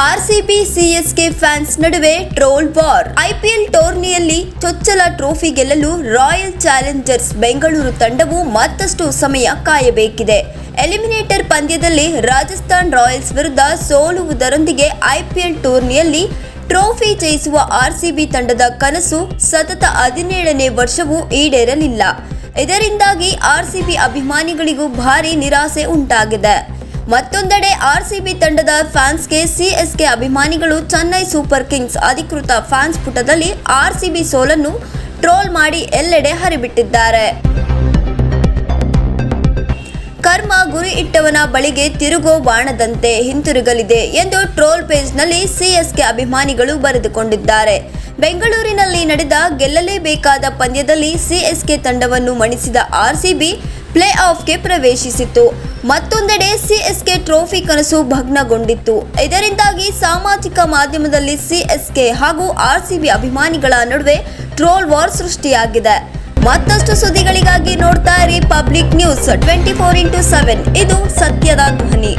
RCB CSK fans ನಡುವೆ troll war. IPL ಟೂರ್ನಿಯಲ್ಲಿ ಚೊಚ್ಚಲ ಟ್ರೋಫಿ ಗೆಲ್ಲಲು ರಾಯಲ್ ಚಾಲೆಂಜರ್ಸ್ ಬೆಂಗಳೂರು ತಂಡವು ಮತ್ತಷ್ಟು ಸಮಯ ಕಾಯಬೇಕಿದೆ. ಎಲಿಮಿನೇಟರ್ ಪಂದ್ಯದಲ್ಲಿ ರಾಜಸ್ಥಾನ್ ರಾಯಲ್ಸ್ ವಿರುದ್ಧ ಸೋಲುವುದರೊಂದಿಗೆ ಐಪಿಎಲ್ ಟೂರ್ನಿಯಲ್ಲಿ ಟ್ರೋಫಿ ಜಯಿಸುವ ಆರ್ಸಿಬಿ ತಂಡದ ಕನಸು ಸತತ ಹದಿನೇಳನೇ ವರ್ಷವೂ ಈಡೇರಲಿಲ್ಲ. ಇದರಿಂದಾಗಿ ಆರ್ಸಿಬಿ ಅಭಿಮಾನಿಗಳಿಗೂ ಭಾರಿ ನಿರಾಸೆ ಉಂಟಾಗಿದೆ. ಮತ್ತೊಂದೆಡೆ ಆರ್ಸಿಬಿ ತಂಡದ ಫ್ಯಾನ್ಸ್ಗೆ ಸಿಎಸ್ಕೆ ಅಭಿಮಾನಿಗಳು ಚೆನ್ನೈ ಸೂಪರ್ ಕಿಂಗ್ಸ್ ಅಧಿಕೃತ ಫ್ಯಾನ್ಸ್ ಪುಟದಲ್ಲಿ ಆರ್ಸಿಬಿ ಸೋಲನ್ನು ಟ್ರೋಲ್ ಮಾಡಿ ಎಲ್ಲೆಡೆ ಹರಿಬಿಟ್ಟಿದ್ದಾರೆ. ಕರ್ಮ ಗುರಿ ಇಟ್ಟವನ ಬಳಿಗೆ ತಿರುಗೋ ಬಾಣದಂತೆ ಹಿಂತಿರುಗಲಿದೆ ಎಂದು ಟ್ರೋಲ್ ಪೇಜ್ನಲ್ಲಿ ಸಿಎಸ್ಕೆ ಅಭಿಮಾನಿಗಳು ಬರೆದುಕೊಂಡಿದ್ದಾರೆ. ಬೆಂಗಳೂರಿನಲ್ಲಿ ನಡೆದ ಗೆಲ್ಲಲೇಬೇಕಾದ ಪಂದ್ಯದಲ್ಲಿ ಸಿಎಸ್ಕೆ ತಂಡವನ್ನು ಮಣಿಸಿದ ಆರ್ಸಿಬಿ ಪ್ಲೇ ಆಫ್ಗೆ ಪ್ರವೇಶಿಸಿತು. ಮತ್ತೊಂದೆಡೆ ಸಿಎಸ್ಕೆ ಟ್ರೋಫಿ ಕನಸು ಭಗ್ನಗೊಂಡಿತ್ತು. ಇದರಿಂದಾಗಿ ಸಾಮಾಜಿಕ ಮಾಧ್ಯಮದಲ್ಲಿ ಸಿಎಸ್ಕೆ ಹಾಗೂ ಆರ್ಸಿಬಿ ಅಭಿಮಾನಿಗಳ ನಡುವೆ ಟ್ರೋಲ್ ವಾರ್ ಸೃಷ್ಟಿಯಾಗಿದೆ. ಮತ್ತಷ್ಟು ಸುದ್ದಿಗಳಿಗಾಗಿ ನೋಡ್ತಾ ಇರಿ Public News twenty four into seven. ಇದು ಸತ್ಯದ ಧ್ವನಿ